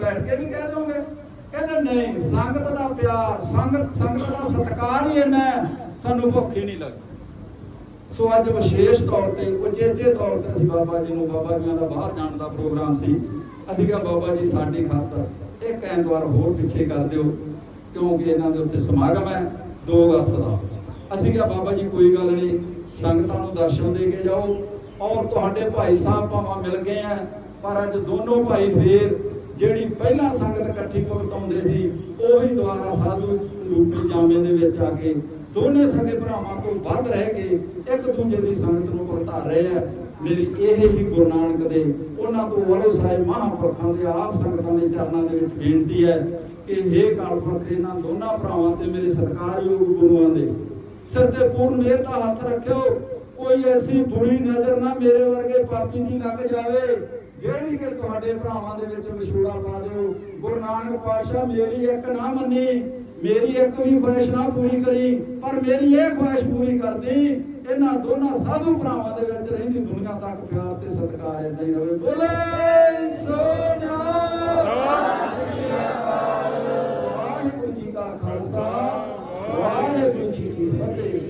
ਬੈਠ ਕੇ ਵੀ ਕਹਿ ਦੋਗੇ ਕਹਿੰਦੇ ਨਹੀਂ, ਸੰਗਤ ਦਾ ਪਿਆਰ, ਸੰਗਤ ਸੰਗਤ ਦਾ ਸਤਿਕਾਰ ਹੀ ਇੰਨਾ ਸਾਨੂੰ ਭੁੱਖ ਹੀ ਨਹੀਂ ਲੱਗਦੀ। ਸੋ ਅੱਜ ਵਿਸ਼ੇਸ਼ ਤੌਰ ਤੇ, ਉਚੇਚੇ ਤੌਰ ਤੇ ਅਸੀਂ ਬਾਬਾ ਜੀ ਨੂੰ ਬਾਬਾ ਜੀਆਂ ਦਾ ਬਾਹਰ ਜਾਣ ਦਾ ਪ੍ਰੋਗਰਾਮ ਸੀ। ਅਸੀਂ ਕਿਹਾ, ਬਾਬਾ ਜੀ, ਸਾਡੀ ਖਾਤਰ ਇੱਕ ਐਤਵਾਰ ਹੋਰ ਪਿੱਛੇ ਕਰ ਦਿਓ, ਕਿਉਂਕਿ ਇਹਨਾਂ ਦੇ ਉੱਤੇ ਸਮਾਗਮ ਹੈ 2 ਅਗਸਤ ਦਾ। ਅਸੀਂ ਕਿਹਾ, ਬਾਬਾ ਜੀ, ਕੋਈ ਗੱਲ ਨਹੀਂ, ਸੰਗਤਾਂ ਨੂੰ ਦਰਸ਼ਨ ਦੇ ਕੇ ਜਾਓ। ਔਰ ਤੁਹਾਡੇ ਭਾਈ ਸਾਹਿਬ ਭਾਵਾਂ ਮਿਲ ਗਏ ਆ, ਪਰ ਅੱਜ ਦੋਨੋਂ ਭਾਈ ਫੇਰ ਜਿਹੜੀ ਪਹਿਲਾਂ ਸੰਗਤ ਇਕੱਠੀ ਭੁਗਤਾਉਂਦੇ ਸੀ, ਉਹੀ ਦੁਆਰਾ ਸਾਧੂ ਰੂਪੀ ਜਾਮੇ ਦੇ ਵਿੱਚ ਆ ਕੇ ਦੋਨੇ ਸਕੇ ਭਰਾਵਾਂ ਤੋਂ ਵੱਧ ਰਹਿ ਕੇ ਇੱਕ ਦੂਜੇ ਦੀ ਸੰਗਤ ਨੂੰ ਭੁਗਤਾ ਰਹੇ ਆ। ਮੇਰੀ ਇਹ ਹੀ ਗੁਰੂ ਨਾਨਕ ਦੇ ਉਹਨਾਂ ਤੋਂ ਵਰੋ ਸਾਹਿਬ ਮਹਾਂਪੁਰਖਾਂ ਦੇ ਆਪ ਸੰਗਤਾਂ ਦੇ ਚਰਨਾਂ ਦੇ ਵਿੱਚ ਬੇਨਤੀ ਹੈ ਕਿ हे ਕਾਲਪੁਰਖ ਇਹਨਾਂ ਦੋਨਾਂ ਭਰਾਵਾਂ ਤੇ ਮੇਰੇ ਸਤਿਕਾਰਯੋਗ ਗੁਰੂਆਂ ਦੇ ਸਿਰ ਤੇ ਪੂਰਨ ਮਿਹਰ ਦਾ ਹੱਥ ਰੱਖਿਓ। ਕੋਈ ਐਸੀ ਬੁਰੀ ਨਜ਼ਰ ਨਾ ਮੇਰੇ ਵਰਗੇ ਪਾਪੀ ਦੀ ਲੱਗ ਜਾਵੇ, ਜਿਹੜੀ ਕਿ ਤੁਹਾਡੇ ਭਰਾਵਾਂ ਦੇ ਵਿੱਚ ਵਿਛੋੜਾ ਪਾ ਦਿਓ। ਗੁਰੂ ਨਾਨਕ ਪਾਤਸ਼ਾਹ, ਮੇਰੀ ਇੱਕ ਨਾ ਮੰਨੀ, ਮੇਰੀ ਇੱਕ ਵੀ ਖੁਆਇਸ਼ ਨਾ ਪੂਰੀ ਕਰੀ, ਪਰ ਮੇਰੀ ਇਹ ਖੁਆਇਸ਼ ਪੂਰੀ ਕਰਦੀ, ਇਹਨਾਂ ਦੋਨਾਂ ਸਾਧੂ ਭਰਾਵਾਂ ਦੇ ਵਿੱਚ ਰਹਿੰਦੀ ਦੁਨੀਆ ਤੱਕ ਪਿਆਰ ਤੇ ਸਤਿਕਾਰ ਇੰਦਾ ਹੀ ਰਵੇ। ਬੋਲੇ, ਸੋਨਾ। ਵਾਹਿਗੁਰੂ ਜੀ ਦਾ ਖਾਲਸਾ, ਵਾਹਿਗੁਰੂ ਜੀ ਕੀ ਫਤਿਹ।